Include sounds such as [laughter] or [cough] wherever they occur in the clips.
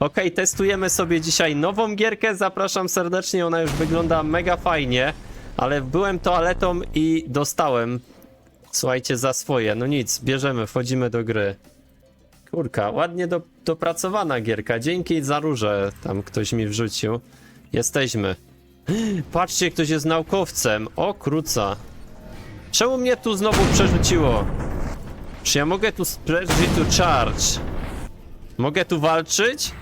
Okej, testujemy sobie dzisiaj nową gierkę. Zapraszam serdecznie, ona już wygląda mega fajnie, ale byłem toaletą i dostałem. Słuchajcie, za swoje. No nic, bierzemy, wchodzimy do gry. Kurka, ładnie do, dopracowana gierka. Dzięki za róże, tam ktoś mi wrzucił. Jesteśmy. [gasps] Patrzcie, ktoś jest naukowcem. O, kruca. Czemu mnie tu znowu przerzuciło? Czy ja mogę tu spread to charge? Mogę tu walczyć?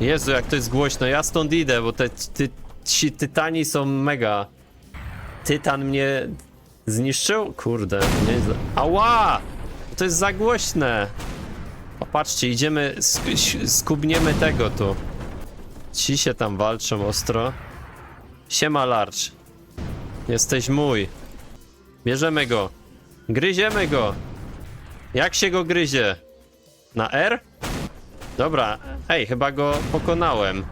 Jezu, jak to jest głośno. Ja stąd idę, bo te ty, ci tytani są mega. Tytan mnie zniszczył? Kurde, nie. Ała! To jest za głośne. Popatrzcie, idziemy, sk- skubniemy tego tu. Ci się tam walczą ostro. Siema Larch. Jesteś mój. Bierzemy go. Gryziemy go. Jak się go gryzie? Na R? Dobra, ej, chyba go pokonałem.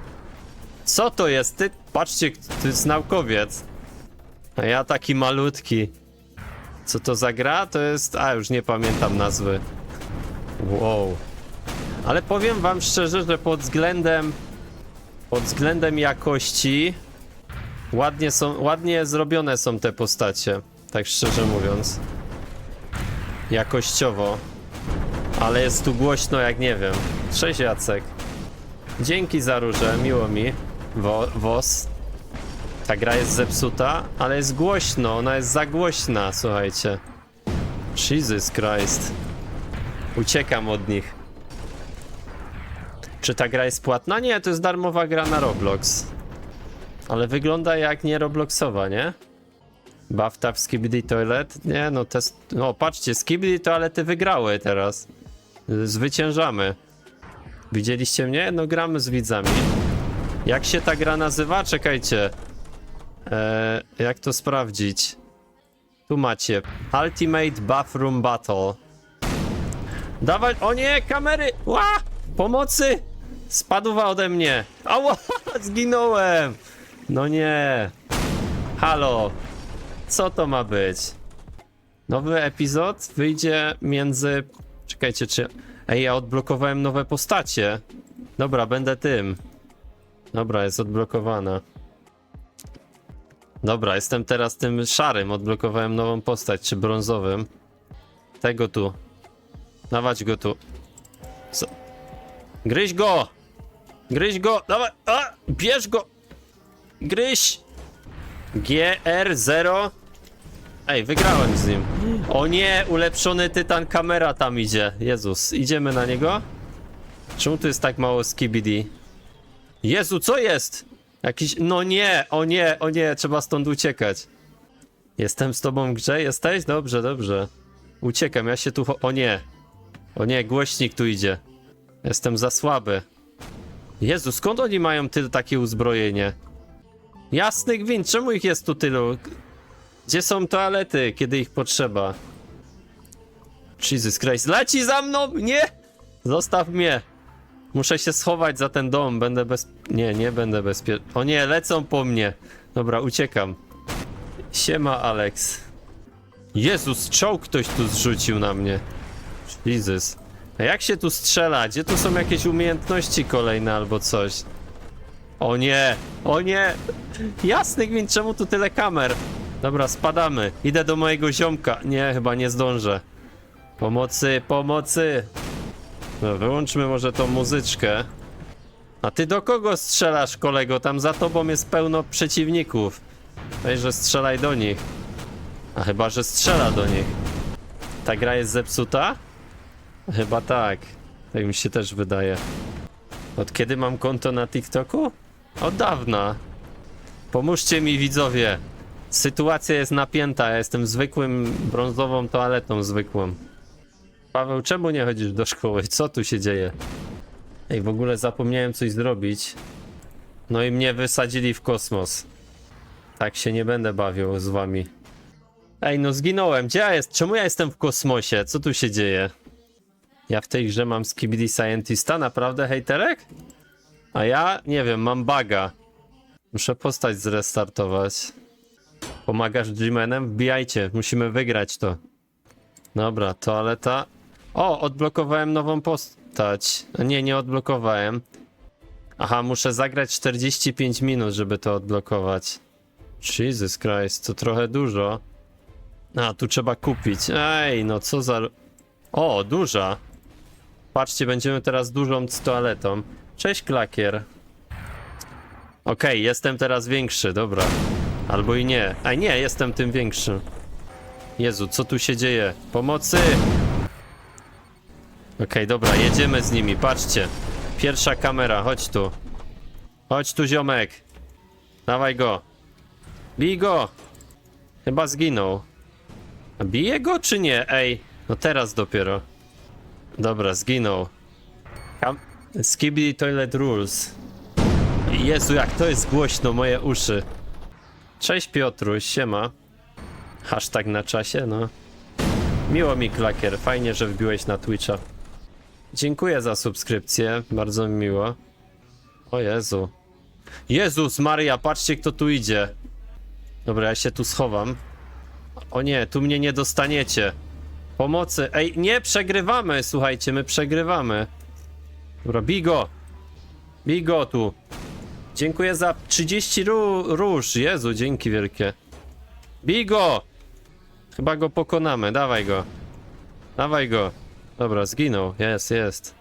Co to jest? Ty, patrzcie, to jest naukowiec. A ja taki malutki. Co to za gra? To jest... A, już nie pamiętam nazwy. Wow. Ale powiem wam szczerze, że pod względem... Pod względem jakości... Ładnie są... Ładnie zrobione są te postacie. Tak szczerze mówiąc. Jakościowo. Ale jest tu głośno jak nie wiem. Cześć Jacek. Dzięki za róże, miło mi. Wo Wos. Ta gra jest zepsuta, ale jest głośno, ona jest za głośna, słuchajcie. Jesus Christ. Uciekam od nich. Czy ta gra jest płatna? Nie, to jest darmowa gra na Roblox. Ale wygląda jak nie Robloxowa, nie? Bathtub Skibidi Toilet? Nie, no test... No patrzcie, Skibidi Toilety wygrały teraz. Zwyciężamy. Widzieliście mnie? No gramy z widzami. Jak się ta gra nazywa? Czekajcie. Eee, jak to sprawdzić? Tu macie. Ultimate Bathroom Battle. Dawaj, o nie, kamery! Ła! Pomocy! Spadła ode mnie. Ała, [laughs] zginąłem! No nie. Halo. Co to ma być? Nowy epizod wyjdzie między... Czekajcie, czy... Ej, ja odblokowałem nowe postacie. Dobra, będę tym. Dobra, jest odblokowana. Dobra, jestem teraz tym szarym. Odblokowałem nową postać, czy brązowym. Tego tu. Dawać go tu. Co? Gryź go! Gryź go! Dawaj! A! Bierz go! Gryź! GR0 Ej, wygrałem z nim. O nie, ulepszony tytan kamera tam idzie. Jezus, idziemy na niego? Czemu tu jest tak mało skibidi? Jezu, co jest? Jakiś... No nie, o nie, o nie, trzeba stąd uciekać. Jestem z tobą grze? Jesteś? Dobrze, dobrze. Uciekam, ja się tu... O nie. O nie, głośnik tu idzie. Jestem za słaby. Jezu, skąd oni mają tyle takie uzbrojenie? Jasny gwint, czemu ich jest tu tylu? Gdzie są toalety, kiedy ich potrzeba? Jesus Christ, leci za mną! Nie! Zostaw mnie! Muszę się schować za ten dom, będę bez... Nie, nie będę bezpieczny. O nie, lecą po mnie. Dobra, uciekam. Siema, Alex. Jezus, czołg ktoś tu zrzucił na mnie. Jesus. A jak się tu strzela? Gdzie tu są jakieś umiejętności kolejne albo coś? O nie! O nie! Jasny gwint, czemu tu tyle kamer? Dobra, spadamy. Idę do mojego ziomka. Nie, chyba nie zdążę. Pomocy, pomocy! No, wyłączmy może tą muzyczkę. A ty do kogo strzelasz, kolego? Tam za tobą jest pełno przeciwników. Weź, że strzelaj do nich. A chyba, że strzela do nich. Ta gra jest zepsuta? Chyba tak. Tak mi się też wydaje. Od kiedy mam konto na TikToku? Od dawna. Pomóżcie mi, widzowie. Sytuacja jest napięta. Ja jestem zwykłym brązową toaletą zwykłą. Paweł, czemu nie chodzisz do szkoły? Co tu się dzieje? Ej, w ogóle zapomniałem coś zrobić. No i mnie wysadzili w kosmos. Tak się nie będę bawił z wami. Ej, no zginąłem. Gdzie ja jest? Czemu ja jestem w kosmosie? Co tu się dzieje? Ja w tej grze mam Skibidi Scientista? Naprawdę, hejterek? A ja, nie wiem, mam baga. Muszę postać zrestartować. Pomagasz G-Manem? Wbijajcie, musimy wygrać to. Dobra, toaleta. O, odblokowałem nową postać. A Nie, nie odblokowałem. Aha, muszę zagrać 45 minut, żeby to odblokować. Jesus Christ, to trochę dużo. A, tu trzeba kupić. Ej, no co za... O, duża. Patrzcie, będziemy teraz dużą toaletą. Cześć, klakier. Okej, jestem teraz większy, dobra. Albo i nie. A nie, jestem tym większym. Jezu, co tu się dzieje? Pomocy! Okej, dobra, jedziemy z nimi, patrzcie. Pierwsza kamera, chodź tu. Chodź tu, ziomek. Dawaj go. Bij go! Chyba zginął. A Bije go czy nie? Ej, no teraz dopiero. Dobra, zginął. Kam... Skibidi Toilet Rules. Jezu, jak to jest głośno, moje uszy. Cześć Piotruś, siema. Hashtag na czasie, no. Miło mi, Klakier, fajnie, że wbiłeś na Twitcha. Dziękuję za subskrypcję, bardzo mi miło. O Jezu. Jezus Maria, patrzcie kto tu idzie. Dobra, ja się tu schowam. O nie, tu mnie nie dostaniecie. Pomocy. Ej, nie, przegrywamy, słuchajcie, my przegrywamy. Dobra, bigo. Bigo tu. Dziękuję za 30 ró róż. Jezu, dzięki wielkie. Bigo! Chyba go pokonamy, dawaj go. Dawaj go. Dobra, zginął. Jest, jest.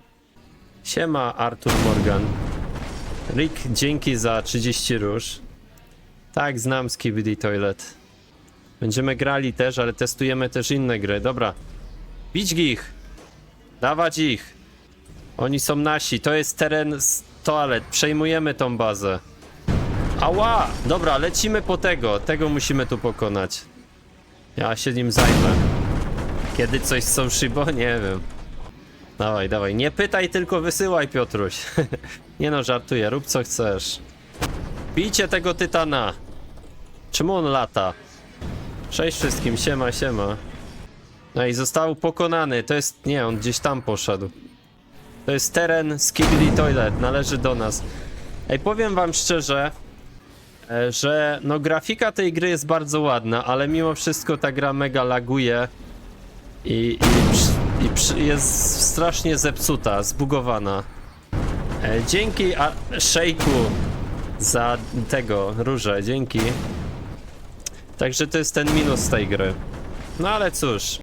Siema, Arthur Morgan. Rick, dzięki za 30 róż. Tak, znam Skibidi Toilet. Będziemy grali też, ale testujemy też inne gry. Dobra. Bić ich! Dawać ich! Oni są nasi. To jest teren toalet. Przejmujemy tą bazę. Ała! Dobra, lecimy po tego. Tego musimy tu pokonać. Ja się nim zajmę. Kiedy coś są szybo? [laughs] Nie wiem. Dawaj, dawaj. Nie pytaj, tylko wysyłaj, Piotruś. [laughs] Nie no, żartuję. Rób co chcesz. Bijcie tego tytana. Czemu on lata? Cześć wszystkim, siema, siema. No i został pokonany. To jest... Nie, on gdzieś tam poszedł. To jest teren Skibidi Toilet. Należy do nas. Ej, powiem wam szczerze, e, że no grafika tej gry jest bardzo ładna, ale mimo wszystko ta gra mega laguje i, i, i jest strasznie zepsuta, zbugowana. E, dzięki a, Szejku za tego róże, dzięki. Także to jest ten minus tej gry. No ale cóż,